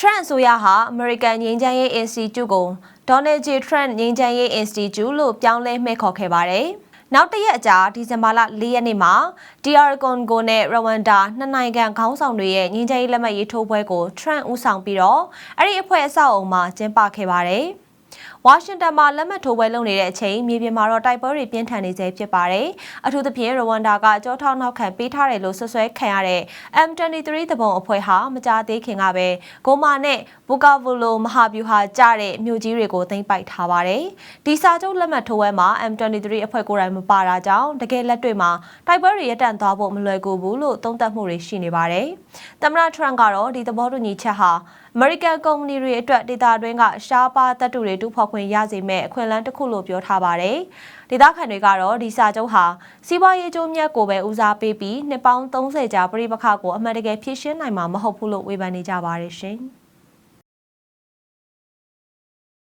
Trump အစိုးရဟာ American ငြိမ်းချမ်းရေး Institute ကို Donald J. Trump ငြိမ်းချမ်းရေး Institute လို့ပြောင်းလဲမှဲ့ခေါ်ခဲ့ပါတယ်။နောက်တစ်ရက်အကြာဒီဇင်ဘာလ၄ရက်နေ့မှာ DR Congo နဲ့ Rwanda နှစ်နိုင်ငံခေါင်းဆောင်တွေရဲ့ငြိမ်းချမ်းရေးလက်မှတ်ရေးထိုးပွဲကို Trump ဦးဆောင်ပြီးတော့အဲ့ဒီအဖွဲ့အဆောက်အအုံမှာကျင်းပခဲ့ပါတယ်။ ဝါရှင်တန်မှာလက်မှတ်ထိုးပွဲလုပ်နေတဲ့အချိန်မြေပြင်မှာတော့တိုက်ပွဲတွေပြင်းထန်နေစေဖြစ်ပါတယ်။အထူးသဖြင့်ရဝမ်ဒါကကြောထောက်နောက်ခံပေးထားတယ်လို့ဆွဆွဲခံရတဲ့ M23 တပုံအဖွဲ့ဟာမကြသေးခင်ကပဲဂိုမာနဲ့ဘူကာဗူလိုမဟာဗျူဟာကျတဲ့မြို့ကြီးတွေကိုသိမ်းပိုက်ထားပါတယ်။ဒီစာချုပ်လက်မှတ်ထိုးပွဲမှာ M23 အဖွဲ့ကိုယ်တိုင်မပါတာကြောင့်တကယ်လက်တွေ့မှာတိုက်ပွဲတွေရပ်တန့်သွားဖို့မလွယ်ကူဘူးလို့သုံးသပ်မှုတွေရှိနေပါတယ်။သမ္မတထရန့်ကတော့ဒီသဘောတူညီချက်ဟာ American ကုမ္ပဏီတွေအတွက်ဒေတာတွင်းကရှားပါတပ်တူတွေတူဖော်ခွင့်ရစေမဲ့အခွင့်အလမ်းတစ်ခုလို့ပြောထားပါတယ်။ဒေတာခန်တွေကတော့ဒီစာချုပ်ဟာစီးပွားရေးကျိုးမြတ်ကိုပဲဦးစားပေးပြီးနှစ်ပေါင်း30ကြာပြည်ပခါကိုအမှန်တကယ်ဖြည့်ရှင်းနိုင်မှာမဟုတ်ဘူးလို့ဝေဖန်နေကြပါတယ်ရှင်။